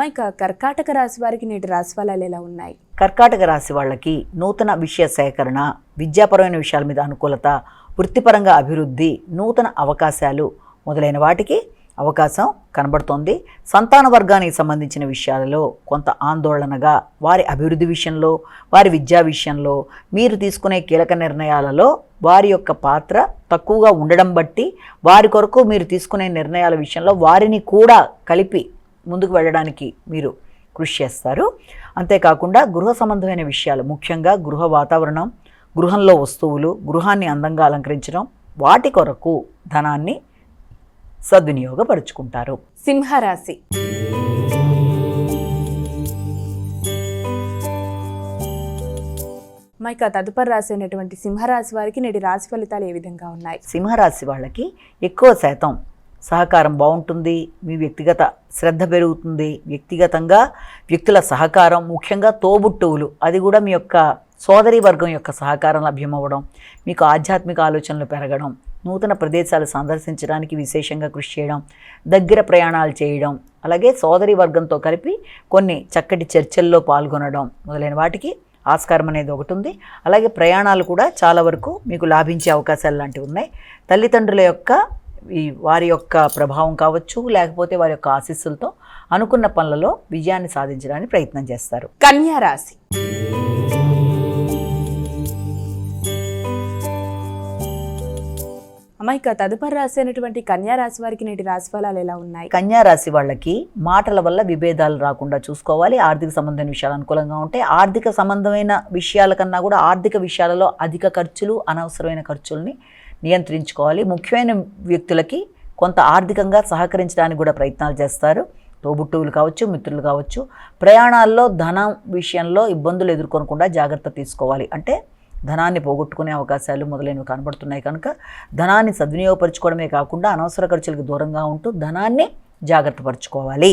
అమ్మాయి కర్కాటక రాశి వారికి నేటి రాశి ఫలాలు ఎలా ఉన్నాయి? కర్కాటక రాశి వాళ్ళకి నూతన విషయ సేకరణ విద్యాపరమైన విషయాల మీద అనుకూలత వృత్తిపరంగా అభివృద్ధి నూతన అవకాశాలు మొదలైన వాటికి అవకాశం కనబడుతోంది. సంతాన వర్గానికి సంబంధించిన విషయాలలో కొంత ఆందోళనగా వారి అభివృద్ధి విషయంలో వారి విద్యా విషయంలో మీరు తీసుకునే కీలక నిర్ణయాలలో వారి యొక్క పాత్ర తక్కువగా ఉండడం బట్టి వారి కొరకు మీరు తీసుకునే నిర్ణయాల విషయంలో వారిని కూడా కలిపి ముందుకు వెళ్ళడానికి మీరు కృషి చేస్తారు. అంతేకాకుండా గృహ సంబంధమైన విషయాలు ముఖ్యంగా గృహ వాతావరణం గృహంలో వస్తువులు గృహాన్ని అందంగా అలంకరించడం వాటి కొరకు ధనాన్ని సద్వినియోగపరుచుకుంటారు. సింహరాశి. మైక తదుపరి రాశి అయినటువంటి సింహరాశి వారికి నేటి రాశి ఫలితాలు ఏ విధంగా ఉన్నాయి? సింహరాశి వాళ్ళకి ఎక్కువ శాతం సహకారం బాగుంటుంది మీ వ్యక్తిగత శ్రద్ధ పెరుగుతుంది. వ్యక్తిగతంగా వ్యక్తుల సహకారం ముఖ్యంగా తోబుట్టువులు అది కూడా మీ యొక్క సోదరి వర్గం యొక్క సహకారం లభ్యమవ్వడం మీకు ఆధ్యాత్మిక ఆలోచనలు పెరగడం నూతన ప్రదేశాలు సందర్శించడానికి విశేషంగా కృషి చేయడం దగ్గర ప్రయాణాలు చేయడం అలాగే సోదరి వర్గంతో కలిపి కొన్ని చక్కటి చర్చల్లో పాల్గొనడం మొదలైన వాటికి ఆస్కారం అనేది ఒకటి ఉంది. అలాగే ప్రయాణాలు కూడా చాలా వరకు మీకు లాభించే అవకాశాలు లాంటివి ఉన్నాయి. తల్లిదండ్రుల యొక్క ఈ వారి యొక్క ప్రభావం కావచ్చు లేకపోతే వారి యొక్క ఆశీస్సులతో అనుకున్న పనులలో విజయాన్ని సాధించడానికి ప్రయత్నం చేస్తారు. కన్యా రాశి. తదుపరి రాశి అయినటువంటి కన్యా రాశి వారికి నేటి రాశి ఫలాలు ఎలా ఉన్నాయి? కన్యా రాశి వాళ్ళకి మాటల వల్ల విభేదాలు రాకుండా చూసుకోవాలి. ఆర్థిక సంబంధమైన విషయాలు అనుకూలంగా ఉంటాయి. ఆర్థిక సంబంధమైన విషయాల కన్నా కూడా ఆర్థిక విషయాలలో అధిక ఖర్చులు అనవసరమైన ఖర్చుల్ని నియంత్రించుకోవాలి. ముఖ్యమైన వ్యక్తులకి కొంత ఆర్థికంగా సహకరించడానికి కూడా ప్రయత్నాలు చేస్తారు. తోబుట్టువులు కావచ్చు మిత్రులు కావచ్చు. ప్రయాణాల్లో ధనం విషయంలో ఇబ్బందులు ఎదుర్కొనకుండా జాగ్రత్త తీసుకోవాలి. అంటే ధనాన్ని పోగొట్టుకునే అవకాశాలు మొదలైనవి కనబడుతున్నాయి కనుక ధనాన్ని సద్వినియోగపరచుకోవడమే కాకుండా అనవసర ఖర్చులకు దూరంగా ఉంటూ ధనాన్ని జాగ్రత్త పరచుకోవాలి.